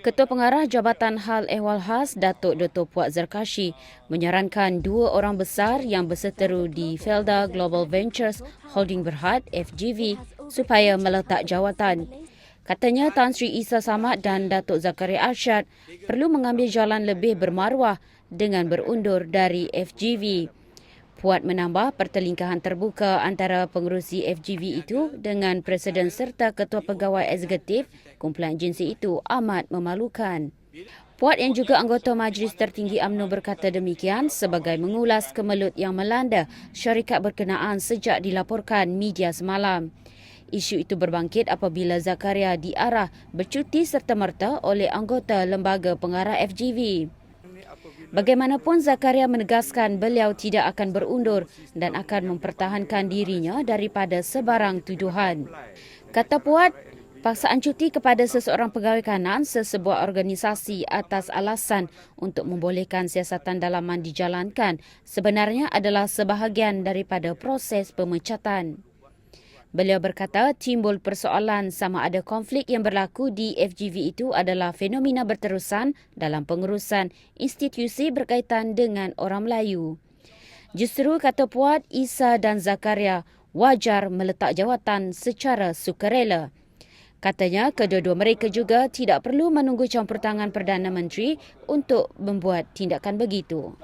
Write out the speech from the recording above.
Ketua Pengarah Jabatan Hal Ehwal Khas Datuk Dr. Puat Zarkashi menyarankan dua orang besar yang berseteru di Felda Global Ventures Holding Berhad FGV supaya meletak jawatan. Katanya Tan Sri Isa Samad dan Datuk Zakaria Arshad perlu mengambil jalan lebih bermaruah dengan berundur dari FGV. Puat menambah pertelingkahan terbuka antara pengerusi FGV itu dengan Presiden serta Ketua Pegawai Eksekutif kumpulan agensi itu amat memalukan. Puat yang juga anggota Majlis Tertinggi AMNO berkata demikian sebagai mengulas kemelut yang melanda syarikat berkenaan sejak dilaporkan media semalam. Isu itu berbangkit apabila Zakaria diarah bercuti serta-merta oleh anggota Lembaga Pengarah FGV. Bagaimanapun Zakaria menegaskan beliau tidak akan berundur dan akan mempertahankan dirinya daripada sebarang tuduhan. Kata Puat, paksaan cuti kepada seseorang pegawai kanan sesebuah organisasi atas alasan untuk membolehkan siasatan dalaman dijalankan sebenarnya adalah sebahagian daripada proses pemecatan. Beliau berkata timbul persoalan sama ada konflik yang berlaku di FGV itu adalah fenomena berterusan dalam pengurusan institusi berkaitan dengan orang Melayu. Justru kata Puat, Isa dan Zakaria wajar meletak jawatan secara sukarela. Katanya kedua-dua mereka juga tidak perlu menunggu campur tangan Perdana Menteri untuk membuat tindakan begitu.